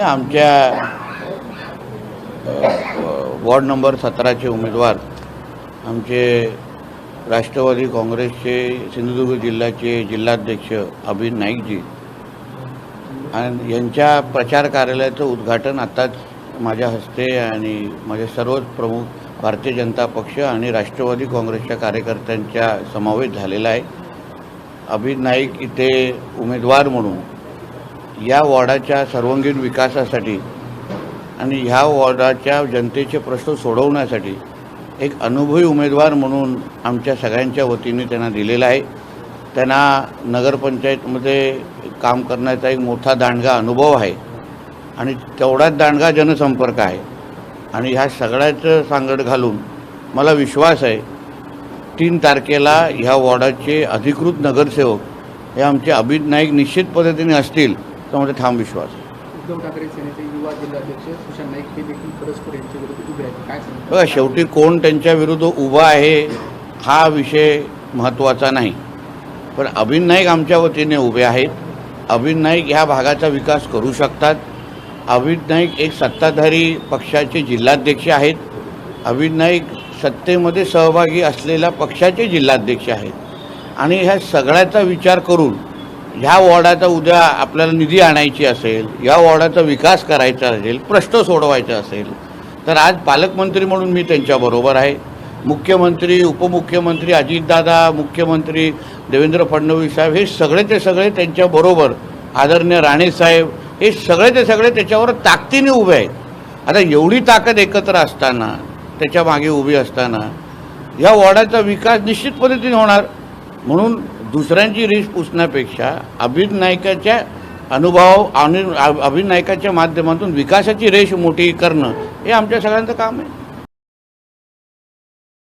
नाही आमच्या ward number सतराचे उमेदवार आमचे राष्ट्रवादी काँग्रेसचे सिंधुदुर्ग जिल्ह्याचे जिल्हाध्यक्ष अभिन नाईकजी आणि यांच्या प्रचार कार्यालयाचं उद्घाटन आत्ताच माझ्या हस्ते आणि माझे सर्वच प्रमुख भारतीय जनता पक्ष आणि राष्ट्रवादी काँग्रेसच्या कार्यकर्त्यांच्या समावेश झालेला आहे. अभिन नाईक इथे उमेदवार म्हणून या वॉर्डाच्या सर्वांगीण विकासासाठी आणि ह्या वॉर्डाच्या जनतेचे प्रश्न सोडवण्यासाठी एक अनुभवी उमेदवार म्हणून आमच्या सगळ्यांच्या वतीने त्यांना दिलेला आहे. त्यांना नगरपंचायतमध्ये काम करण्याचा एक मोठा दांडगा अनुभव आहे आणि तेवढाच दांडगा जनसंपर्क आहे. आणि ह्या सगळ्याचं सांगड घालून मला विश्वास आहे तीन तारखेला ह्या वॉर्डाचे अधिकृत नगरसेवक हे आमचे अभित नाईक निश्चित पद्धतीने असतील. तर माझा ठाम विश्वास. आहे उद्धव ठाकरे सेनेचे युवा जिल्हाध्यक्ष सुशांत नाईक हे देखील परस्पर यांच्या विरुद्ध उभे आहेत. काय सांगतात बघा शेवटी कोण त्यांच्या विरुद्ध उभा आहे हा विषय महत्त्वाचा नाही. पण अभिन नाईक आमच्या वतीने उभे आहेत. अभिन नाईक ह्या भागाचा विकास करू शकतात. अभिन नाईक एक सत्ताधारी पक्षाचे जिल्हाध्यक्ष आहेत. अभिन नाईक सत्तेमध्ये सहभागी असलेल्या पक्षाचे जिल्हाध्यक्ष आहेत. आणि ह्या सगळ्याचा विचार करून ह्या वॉर्डाचा उद्या आपल्याला निधी आणायची असेल या वॉर्डाचा विकास करायचा असेल प्रश्न सोडवायचा असेल तर आज पालकमंत्री म्हणून मी त्यांच्याबरोबर आहे. मुख्यमंत्री उपमुख्यमंत्री अजितदादा मुख्यमंत्री देवेंद्र फडणवीस साहेब हे सगळे ते सगळे त्यांच्याबरोबर आदरणीय राणेसाहेब हे सगळे ते सगळे त्याच्यावर ताकदीने उभे आहेत. आता एवढी ताकद एकत्र असताना त्याच्यामागे उभी असताना या वॉर्डाचा विकास निश्चित पद्धतीने होणार. म्हणून दुसऱ्यांची रीस पुसण्यापेक्षा अभिनायकाच्या अनुभव आणि अभिनायकाच्या माध्यमातून विकासाची रेष मोठी करणं हे आमच्या सगळ्यांचं काम आहे.